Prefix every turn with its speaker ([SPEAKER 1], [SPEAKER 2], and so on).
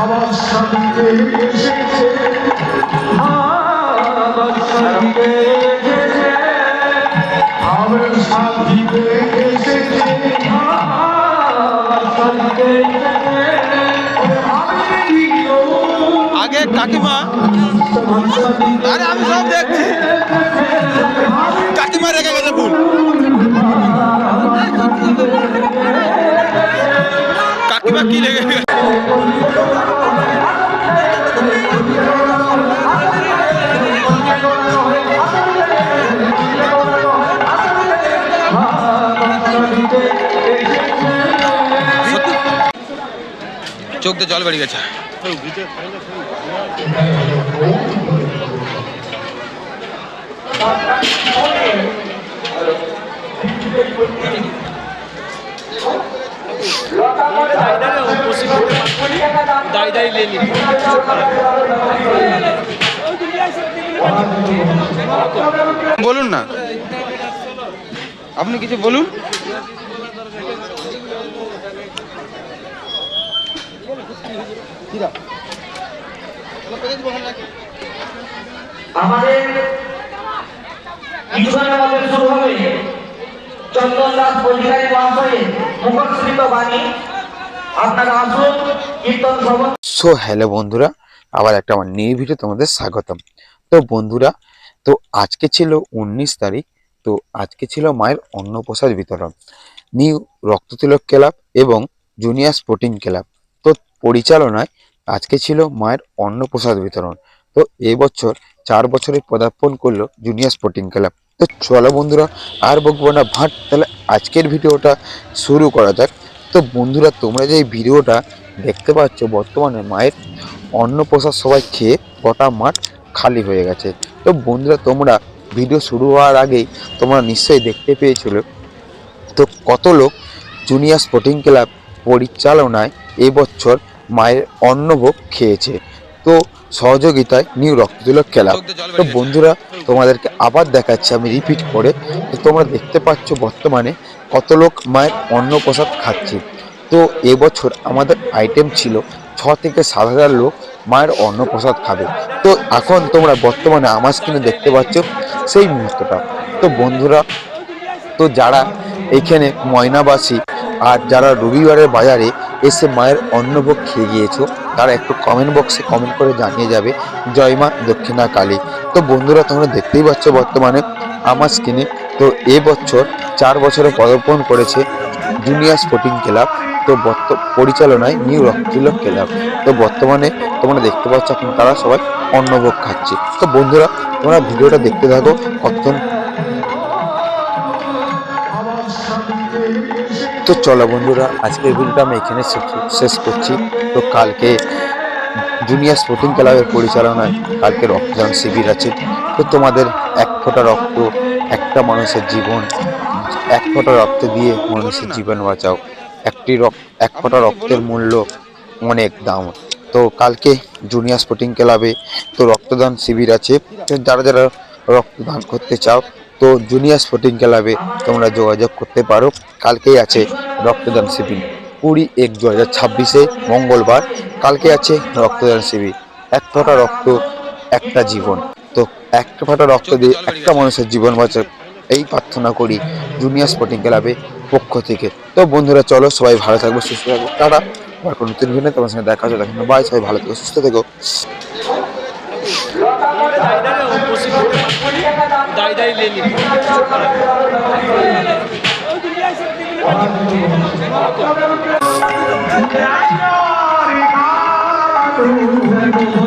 [SPEAKER 1] আমার স্বামীকে এসেছে। আমার স্বামীকে
[SPEAKER 2] আরে আমি সব দেখছি। কাকিমা রেখে গেছে ভুল। কাকিমা কি রেখে গেছে? চোখ দিয়ে জল বেরিয়ে গেছে।
[SPEAKER 3] নিয়ে
[SPEAKER 2] বলুন না। আপনি কিছু বলুন।
[SPEAKER 4] আমাদের শুরু হবে। মহাশয়ের বাণী। আপনারা আসুন, কীর্তন
[SPEAKER 2] সো হ্যালো বন্ধুরা, আবার একটা আমার নিউ ভিডিও তোমাদের স্বাগতম। তো বন্ধুরা, তো আজকে ছিল উনিশ তারিখ, তো আজকে ছিল মায়ের অন্নপ্রসাদ বিতরণ। নিউ রক্ততিলক ক্লাব এবং জুনিয়র স্পোর্টিং ক্লাব তো পরিচালনায় আজকে ছিল মায়ের অন্নপ্রসাদ বিতরণ। তো এবছর চার বছরে পদার্পণ করল জুনিয়র স্পোর্টিং ক্লাব। তো চলো বন্ধুরা, আর বকবো না ভাট, তাহলে আজকের ভিডিওটা শুরু করা যাক। তো বন্ধুরা, তোমরা যে ভিডিওটা দেখতে পাচ্ছ, বর্তমানে মায়ের অন্নপ্রসাদ সবাই খেয়ে গোটা মাঠ খালি হয়ে গেছে। তো বন্ধুরা, তোমরা ভিডিও শুরু হওয়ার আগেই তোমরা নিশ্চয়ই দেখতে পেয়েছিল। তো কত লোক জুনিয়র স্পোর্টিং ক্লাব পরিচালনায় এবছর মায়ের অন্নভোগ খেয়েছে। তো সহযোগিতায় নিউ রক্ততুলক ক্লাব তো বন্ধুরা তোমাদেরকে আবার দেখাচ্ছি আমি রিপিট করে। তো তোমরা দেখতে পাচ্ছ বর্তমানে কত লোক মায়ের অন্নপ্রসাদ খাচ্ছে। তো এবছর আমাদের আইটেম ছিল ছ থেকে সাত হাজার লোক মায়ের অন্নপ্রসাদ খাবে। তো এখন তোমরা বর্তমানে আমার স্ক্রিনে দেখতে পাচ্ছ সেই মুহূর্তটা। তো বন্ধুরা তো যারা এখানে ময়নাবাসী আর যারা রবিবারের বাজারে এসে মায়ের অন্নভোগ খেয়ে গিয়েছো, তারা একটু কমেন্ট বক্সে কমেন্ট করে জানিয়ে যাবে। জয় মা, দক্ষিণা কালী। তো বন্ধুরা, তোমরা দেখতেই পাচ্ছ বর্তমানে আমার স্ক্রিনে তো এবছর চার বছরে পদার্পণ করেছে জুনিয়র স্পোর্টিং ক্লাব তো বর্ত, পরিচালনায় নিউ রক্ততিলক ক্লাব তো বর্তমানে তোমরা দেখতে পাচ্ছ এখন তারা সবাই অন্নভোগ খাচ্ছে। তো বন্ধুরা, তোমরা ভিডিওটা দেখতে থাকো কতক্ষণ তো চলো বন্ধুরা, আজকের ভিডিওটা আমি এখানে শেষ- করছি। তো কালকে জুনিয়র স্পোর্টিং ক্লাবের পরিচালনায় কালকে রক্তদান শিবির আছে। তো তোমাদের এক ফোঁটা রক্ত, একটা মানুষের জীবন, এক ফোঁটা রক্ত দিয়ে মানুষের জীবন বাঁচাও। একটি রক্ত, এক ফোঁটা রক্তের মূল্য অনেক দাম। তো কালকে জুনিয়র স্পোর্টিং ক্লাবে তো রক্তদান শিবির আছে। তো যারা যারা রক্তদান করতে চাও তো জুনিয়র স্পোর্টিং ক্লাবে তোমরা যোগাযোগ করতে পারো। কালকেই আছে রক্তদান শিবির। কুড়ি এক দু হাজার ছাব্বিশে মঙ্গলবার কালকে আছে রক্তদান শিবির। এক ফোঁটা রক্ত, একটা জীবন। তো এক ফোঁটা রক্ত দিয়ে একটা মানুষের জীবন বাঁচা এই প্রার্থনা করি জুনিয়র স্পোর্টিং ক্লাবে পক্ষ থেকে। তো বন্ধুরা, চলো সবাই ভালো থাকব, সুস্থ থাকব। টাটা। আবার কোনো নতুন ভিডিও তোমার সঙ্গে দেখা হচ্ছে। দেখেন বাই সবাই ভালো থেকো, সুস্থ থেকো।
[SPEAKER 3] দায়দারে উপস্থিত হতে পারব
[SPEAKER 1] দায়দারি নিয়ে নিতে কিছু